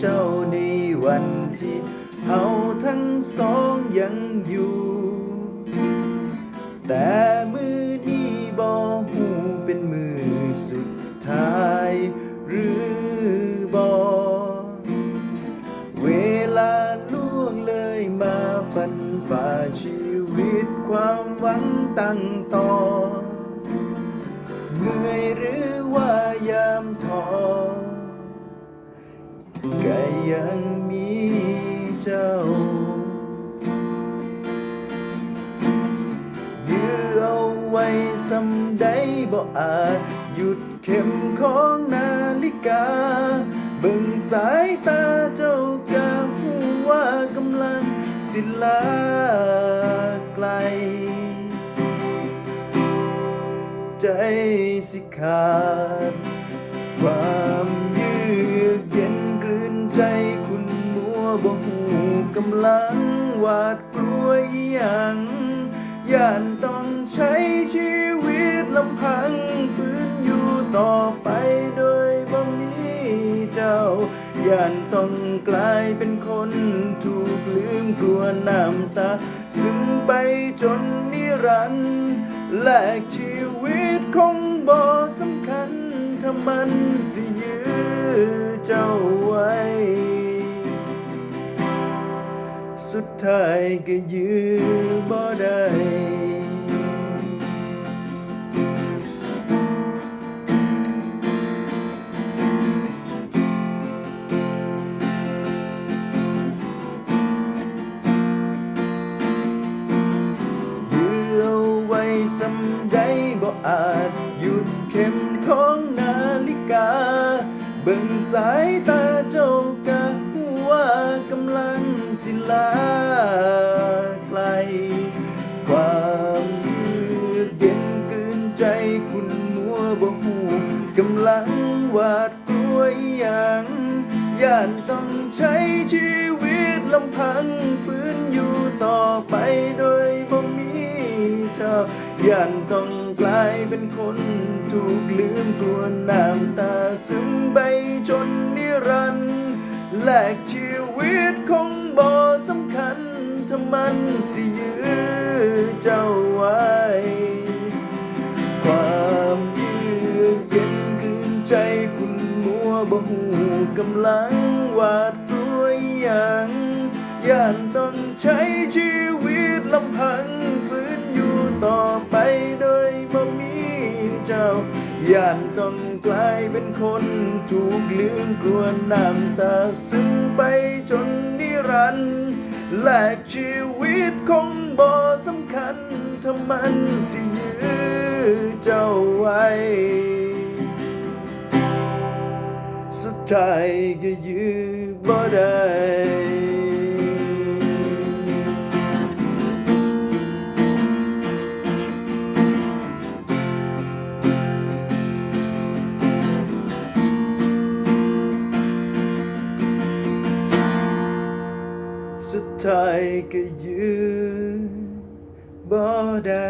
เจ้าในวันที่เฮาทั้งสองยังอยู่ แต่มือนี้บ่หูเป็นมือสุดท้าย หรือบ่เวลาล่วงเลยมาฟันฝ่าชีวิตความหวังตั้งต่อเหนื่อยหรือว่ายามท้อ ก็ยังมีเจ้ายื้อเอาไว้สำใดบ่อาจหยุดเข็มของนาฬิกา เบิ่งสายตาเจ้ากะหูว่ากำลังสิลาไกล ใจสิขาดความยือเย็น กำลังหวาดกลัวอหยังย่านต้องใช้ชีวิตลำพังฝืนอยู่ต่อไปโดยบ่มีเจ้าย่านต้องกลายเป็นคนถูกลืมกลัวน้ำตา ซึมไปจนนิรันดร์แลกชีวิตคงบ่สำคัญถ้ามันสิยื้อเจ้าไว้ สุดท้ายก็ยื้อบ่ได้ยื้อเอาไว้สำใดบ่อาจหยุดเข็มของนาฬิกา เบิ่งสายตาเจ้า ลาไกล ความยือกเย็นกลืนใจคุณมัวบ่หูกำลังหวาดกลัวอหยังย่านต้องใช้ชีวิตลำพังฝืนอยู่ต่อไปโดยบ่มีเจ้าย่านต้องกลายเป็นคนถูกลืมกลัวน้ำตาซึมไปจนนิรันดร์แลกชีวิตคง บ่สำคัญถ้ามันสิยื้อเจ้าไว้ ความยือกเย็นกลืนใจคุณมัวบ่หูกำลังวาดตัวอย่างย่านต้องใช้ชีวิตลำพัง ย่านต้องกลายเป็นคนถูกลืมกลัวน้ำตาซึมไปจนนิรันดร์แลกชีวิตคงบ่สำคัญถ้ามันสิยื้อเจ้าไว้ สุดท้ายก็ยื้อบ่ได้ ใจก็ยืนบ่ได้